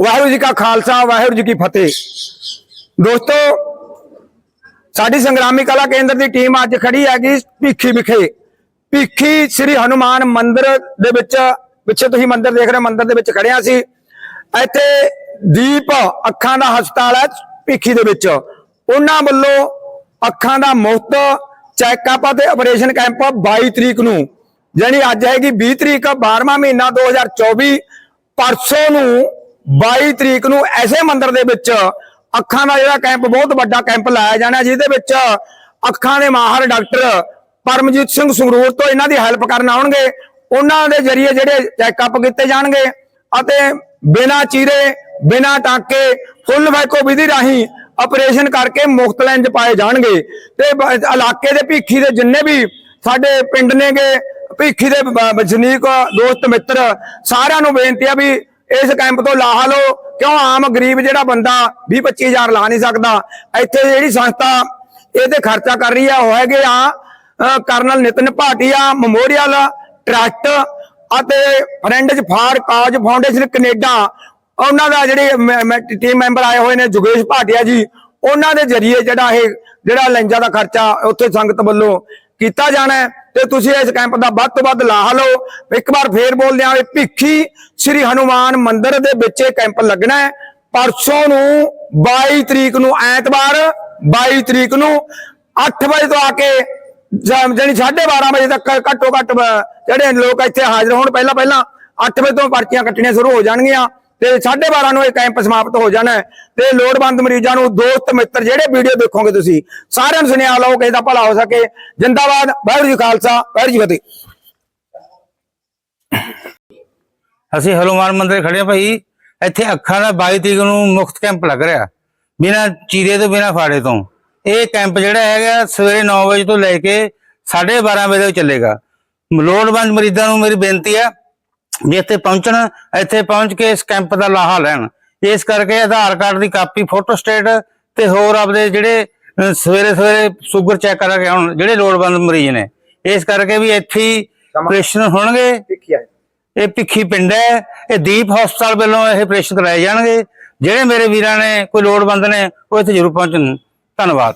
ਵਾਹਿਗੁਰੂ ਜੀ ਕਾ ਖਾਲਸਾ ਵਾਹਿਗੁਰੂ ਜੀ ਕੀ ਫਤਿਹ। ਦੋਸਤੋ ਸਾਡੀ ਸੰਗਰਾਮੀ ਕਲਾ ਕੇਂਦਰ ਦੀ ਟੀਮ ਅੱਜ ਖੜੀ ਹੈਗੀ ਭਿੱਖੀ ਵਿਖੇ। ਭਿੱਖੀ ਸ੍ਰੀ ਹਨੂਮਾਨ ਮੰਦਿਰ ਦੇ ਵਿੱਚ ਪਿੱਛੇ ਤੁਸੀਂ ਮੰਦਿਰ ਦੇਖ ਰਹੇ ਹੋ, ਮੰਦਿਰ ਦੇ ਵਿੱਚ ਖੜਿਆ ਸੀ ਇੱਥੇ ਦੀਪ ਅੱਖਾਂ ਦਾ ਹਸਪਤਾਲ ਹੈ ਭਿੱਖੀ ਦੇ ਵਿੱਚ। ਉਹਨਾਂ ਵੱਲੋਂ ਅੱਖਾਂ ਦਾ ਮੁਫਤ ਚੈੱਕਅਪ ਅਤੇ ਆਪਰੇਸ਼ਨ ਕੈਂਪ 22 ਤਰੀਕ ਨੂੰ ਯਾਨੀ ਅੱਜ ਹੈਗੀ 20 ਤਰੀਕ 12ਵਾਂ ਮਹੀਨਾ 2024 ਪਰਸੋਂ ਨੂੰ 22 ਤਰੀਕ ਨੂੰ ਐਸੇ ਮੰਦਿਰ ਦੇ ਵਿੱਚ ਅੱਖਾਂ ਦਾ ਜਿਹੜਾ ਕੈਂਪ, ਬਹੁਤ ਵੱਡਾ ਕੈਂਪ ਲਾਇਆ ਜਾਣਾ ਜਿਹਦੇ ਵਿੱਚ ਅੱਖਾਂ ਦੇ ਮਾਹਰ ਡਾਕਟਰ ਪਰਮਜੀਤ ਸਿੰਘ ਸੰਗਰੂਰ ਤੋਂ ਇਹਨਾਂ ਦੀ ਹੈਲਪ ਕਰਨ ਆਉਣਗੇ। ਉਹਨਾਂ ਦੇ ਜਰੀਏ ਜਿਹੜੇ ਚੈੱਕਅਪ ਕੀਤੇ ਜਾਣਗੇ ਅਤੇ ਬਿਨਾਂ ਚੀਰੇ, ਬਿਨਾਂ ਟਾਂਕੇ, ਫੁੱਲ ਵੈਕੋ ਵਿਧੀ ਰਾਹੀਂ ਆਪਰੇਸ਼ਨ ਕਰਕੇ ਮੁਫਤ ਲੈਂਜ ਪਾਏ ਜਾਣਗੇ। ਤੇ ਇਲਾਕੇ ਦੇ ਭੀਖੀ ਦੇ ਜਿੰਨੇ ਵੀ ਸਾਡੇ ਪਿੰਡ ਨੇਗੇ, ਭੀਖੀ ਦੇ ਬ- ਵਸਨੀਕ ਦੋਸਤ, ਮਿੱਤਰ, ਸਾਰਿਆਂ ਨੂੰ ਬੇਨਤੀ ਆ ਵੀ ਇਸ ਕੈਂਪ ਤੋਂ ਲਾਹਾ ਲਓ। ਕਿਉਂ? ਆਮ ਗਰੀਬ ਜਿਹੜਾ ਬੰਦਾ 20 25000 ਲਾ ਨਹੀਂ ਸਕਦਾ। ਇੱਥੇ ਜਿਹੜੀ ਸੰਸਥਾ ਇਹਦੇ ਖਰਚਾ ਕਰ ਰਹੀ ਆ ਉਹ ਹੈਗੇ ਆ ਅ, colonel Nitin Bhatia memorial trust ਅਤੇ friends for cause foundation Canada. ਉਹਨਾਂ ਦਾ ਜਿਹੜੇ ਟੀਮ ਮੈਂਬਰ ਆਏ ਹੋਏ ਨੇ ਜੁਗੇਸ਼ ਭਾਟੀਆ ਜੀ। ਉਹਨਾਂ ਦੇ ਜਰੀਏ ਜਿਹੜਾ ਇਹ, ਜਿਹੜਾ ਲੈਂਜਾਂ ਦਾ ਖਰਚਾ ਉੱਥੇ ਸੰਗਤ ਵੱਲੋਂ ਕੀਤਾ ਜਾਣਾ ਤੇ ਤੁਸੀਂ ਇਸ ਕੈਂਪ ਦਾ ਵੱਧ ਤੋਂ ਵੱਧ ਲਾਹਾ ਲਓ। ਇੱਕ ਵਾਰ ਫੇਰ ਬੋਲਦੇ ਆਂ ਵੀ ਭਿੱਖੀ ਸ੍ਰੀ ਹਨੂਮਾਨ ਮੰਦਿਰ ਦੇ ਵਿੱਚ ਇਹ ਕੈਂਪ ਲੱਗਣਾ ਹੈ। ਪਰਸੋਂ ਨੂੰ 22 ਤਰੀਕ ਨੂੰ ਐਤਵਾਰ 22 ਤਰੀਕ ਨੂੰ 8 ਵਜੇ ਤੋਂ ਆ ਕੇ ਜ- ਜਾਣੀ 12:30 ਵਜੇ ਤੱਕ ਘੱਟੋ ਘੱਟ, ਜਿਹੜੇ ਲੋਕ ਇੱਥੇ ਹਾਜ਼ਰ ਹੋਣ ਪਹਿਲਾਂ ਪਹਿਲਾਂ 8 ਵਜੇ ਤੋਂ ਪਰਚੀਆਂ ਕੱਟਣੀਆਂ ਸ਼ੁਰੂ ਹੋ ਜਾਣਗੀਆਂ। ਤੇ 12:30 ਨੂੰ ਇਹ ਕੈਂਪ ਸਮਾਪਤ ਹੋ ਜਾਣਾ ਤੇ ਲੋੜਵੰਦ ਮਰੀਜ਼ਾਂ ਨੂੰ ਦੋਸਤ, ਮਿੱਤਰ ਜਿਹੜੇ ਵੀਡੀਓ ਦੇਖੋਗੇ ਤੁਸੀਂ, ਸਾਰਿਆਂ ਨੂੰ ਸੁਨੇਹਾ ਲਓ, ਕਿਸੇ ਦਾ ਭਲਾ ਹੋ ਸਕੇ। ਜਿੰਦਾਬਾਦ, ਵਾਹਿਗੁਰੂ ਜੀ ਖਾਲਸਾ, ਵਾਹਿਗੁਰੂ ਜੀ ਫਤਿਹ। ਅਸੀਂ ਹਨੂਮਾਨ ਮੰਦਿਰ ਖੜੇ ਹਾਂ ਭਾਈ। ਇੱਥੇ ਅੱਖਾਂ ਦਾ 22 ਤਰੀਕ ਨੂੰ ਮੁਫਤ ਕੈਂਪ ਲੱਗ ਰਿਹਾ। ਬਿਨਾ ਚੀਰੇ ਤੋਂ, ਬਿਨਾ ਫਾੜੇ ਤੋਂ। ਇਹ ਕੈਂਪ ਜਿਹੜਾ ਹੈਗਾ, ਸਵੇਰੇ 9 ਵਜੇ ਤੋਂ ਲੈ ਕੇ 12:30 ਵਜੇ ਤੱਕ ਚੱਲੇਗਾ। ਲੋੜਵੰਦ ਮਰੀਜ਼ਾਂ ਨੂੰ ਮੇਰੀ ਬੇਨਤੀ ਹੈ ਵੀ ਇੱਥੇ ਪਹੁੰਚਣ ਇੱਥੇ ਪਹੁੰਚ ਕੇ ਇਸ ਕੈਂਪ ਦਾ ਲਾਹਾ ਲੈਣ। ਇਸ ਕਰਕੇ ਆਧਾਰ ਕਾਰਡ ਦੀ ਕਾਪੀ ਫੋਟੋ ਸਟੇਟ ਤੇ ਹੋਰ ਆਪਦੇ ਜਿਹੜੇ ਸਵੇਰੇ ਸਵੇਰੇ ਸ਼ੂਗਰ ਚੈੱਕ ਕਰਾ ਕੇ ਆਉਣ ਜਿਹੜੇ ਲੋੜਵੰਦ ਮਰੀਜ਼ ਨੇ। ਇਸ ਕਰਕੇ ਵੀ ਇੱਥੇ ਹੀ ਆਪਰੇਸ਼ਨ ਹੋਣਗੇ। ਇਹ ਭਿੱਖੀ ਪਿੰਡ ਹੈ। ਇਹ ਦੀਪ ਹਸਪਤਾਲ ਵੱਲੋਂ ਇਹ ਆਪਰੇਸ਼ਨ ਕਰਾਏ ਜਾਣਗੇ। ਜਿਹੜੇ ਮੇਰੇ ਵੀਰਾਂ ਨੇ ਕੋਈ ਲੋੜਵੰਦ ਨੇ ਉਹ ਇੱਥੇ ਜ਼ਰੂਰ ਪਹੁੰਚਣ। ਧੰਨਵਾਦ।